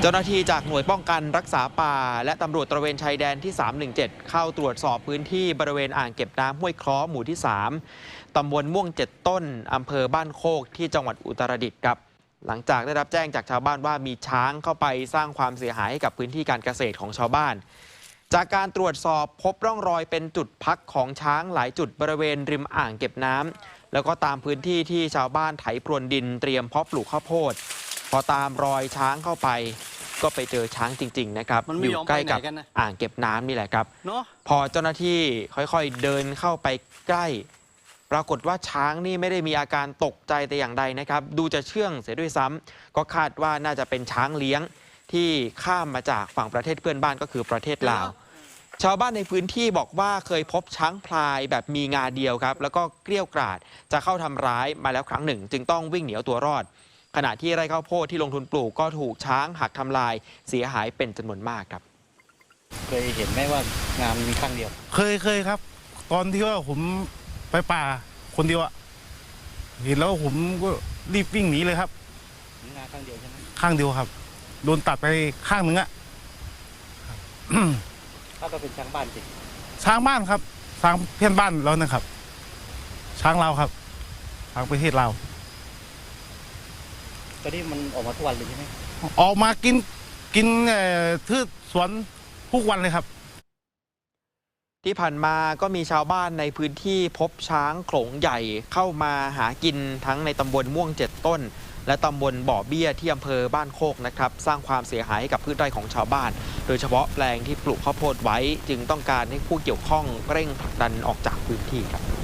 เจ้าหน้าที่จากหน่วยป้องกันรักษาป่า และตำรวจตระเวนชายแดนที่ 317 เข้าตรวจสอบพื้นที่บริเวณอ่างเก็บน้ำห้วยคล้อหมู่ที่ 3 ตำบลม่วง 7 ต้น อำเภอบ้านโคกที่จังหวัดอุตรดิตถ์ครับ หลังจากได้รับแจ้งจากชาวบ้านว่ามีช้างเข้าไปสร้างความเสียหายให้กับพื้นที่การเกษตรของชาวบ้าน จากการตรวจสอบพบร่องรอยเป็นจุดพักของช้างหลายจุดบริเวณริมอ่างเก็บน้ำแล้วก็ตามพื้นที่ที่ชาวบ้านไถพรวนดินเตรียมเพาะปลูกข้าวโพด พอตามรอยช้างเข้าไป ก็ไปเจอช้างจริง ๆ นะครับมันไม่อยอมยู่ใกล้กับไปไหนกันนะ อ่างเก็บน้ำนี่แหละครับ เนาะ พอเจ้าหน้าที่ค่อยๆเดินเข้าไปใกล้ ปรากฏว่าช้างนี่ไม่ได้มีอาการตกใจแต่อย่างใดนะครับ ดูจะเชื่องเสียด้วยซ้ำก็คาดว่าน่าจะเป็นช้างเลี้ยงที่ข้ามมาจากฝั่งประเทศเพื่อนบ้านก็คือประเทศลาว ชาวบ้านในพื้นที่บอกว่าเคยพบช้างพลายแบบมีงาเดียวครับ แล้วก็เกลี้ยวกราดจะเข้าทำร้ายมาแล้วครั้งหนึ่ง จึงต้องวิ่งหนีเอาตัวรอด ขณะที่ไร่ข้าวโพดที่ลงทุนปลูกก็ถูกช้างหักทำลายเสียหายเป็นจำนวนมากครับ เคยเห็นไหมว่างานมีข้างเดียว เคยเคยครับ ตอนที่ว่าผมไปป่าคนเดียวอะเห็นแล้วผมก็รีบวิ่งหนีเลยครับ งานข้างเดียวใช่ไหมข้างเดียวครับ โดนตัดไปข้างหนึ่งอะ ถ้าก็เป็นช้างบ้านจริงช้างบ้านครับช้างเพื่อนบ้านเรานะครับ ช้างเราครับช้างประเทศเรา ตอนนี้มันออกมาทุกวันเลยใช่ไหมออกมากินกินเอ่อทืชสวนทุกวันเลยครับ ที่ผ่านมาก็มีชาวบ้านในพื้นที่พบช้างโขลงใหญ่เข้ามาหากินทั้งในตำบลม่วงเจ็ดต้น และตำบลบ่อเบี้ยที่อำเภอบ้านโคกนะครับ สร้างความเสียหายให้กับพืชไร่ของชาวบ้าน โดยเฉพาะแปลงที่ปลูกข้าวโพดไว้ จึงต้องการให้ผู้เกี่ยวข้องเร่งผลักดันออกจากพื้นที่ครับ